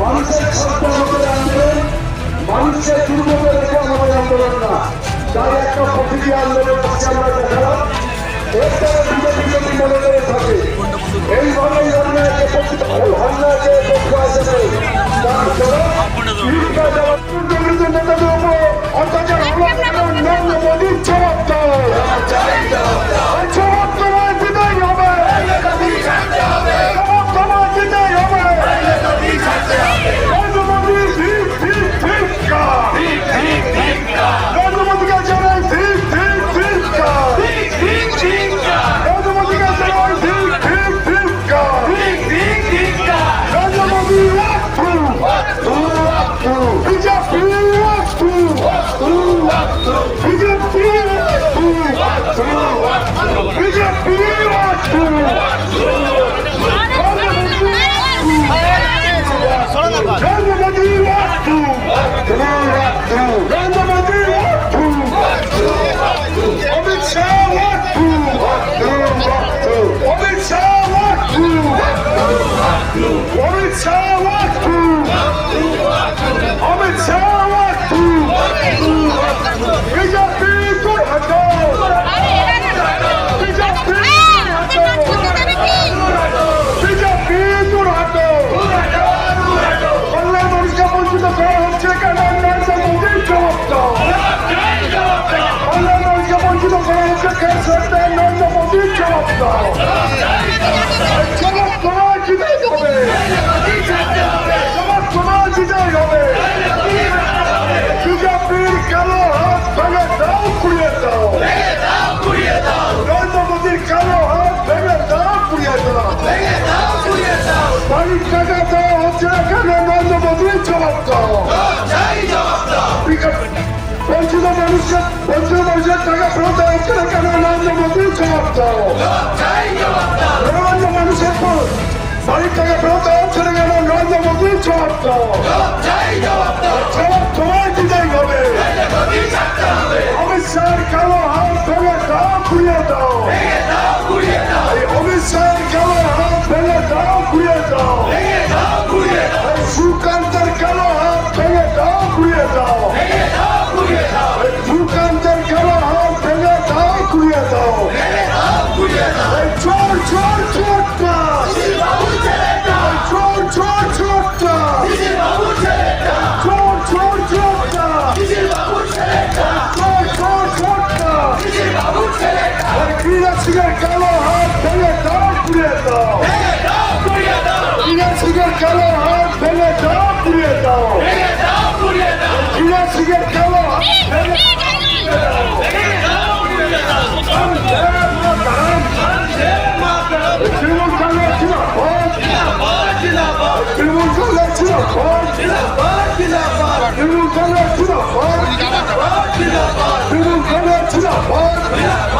মানুষের সত্য হতে আন্দোলন মানুষের দুর্ভোগ রেখে আমাদের আন্দোলন না তাই একটা প্রতিক্রিয়া আন্দোলন করছে আমরা দেখালাম এরপরে বিজেপি যদি মনে করে থাকে এইভাবে বিজেপি বিজেপি মানুষকে বঞ্চিত করা হচ্ছে কেন সরকার নরেন্দ্র মোদী জবাব দাও জবাব তোমার দিতেই হবে জবাব তোমার দিতেই হবে বিজেপির কালো হাত ভেঙে দাও কুড়িয়ে দাও নরেন্দ্র মোদীর কালো হাত ভেঙে দাও কুড়িয়ে দাও বাড়ির টাকা দেওয়া হচ্ছে না কেন নরেন্দ্র কেন নরেন্দ্র মোদীর জবাব দাও নরেন্দ্র মানুষের পর বাড়ির টাকা ফেরত না কেন নরেন্দ্র মোদীর জবাব দাও জবাব তোমার দিতেই হবে অমিত শাহের কালো হাত ভেঙে দাও ঘুরিয়ে দাও অমিত শাহের কালো হাত ভেঙে দাও ঘুরিয়ে দাও চোর চোর চোরটা। এই চোর চোর চোরটা। চোর Yeah.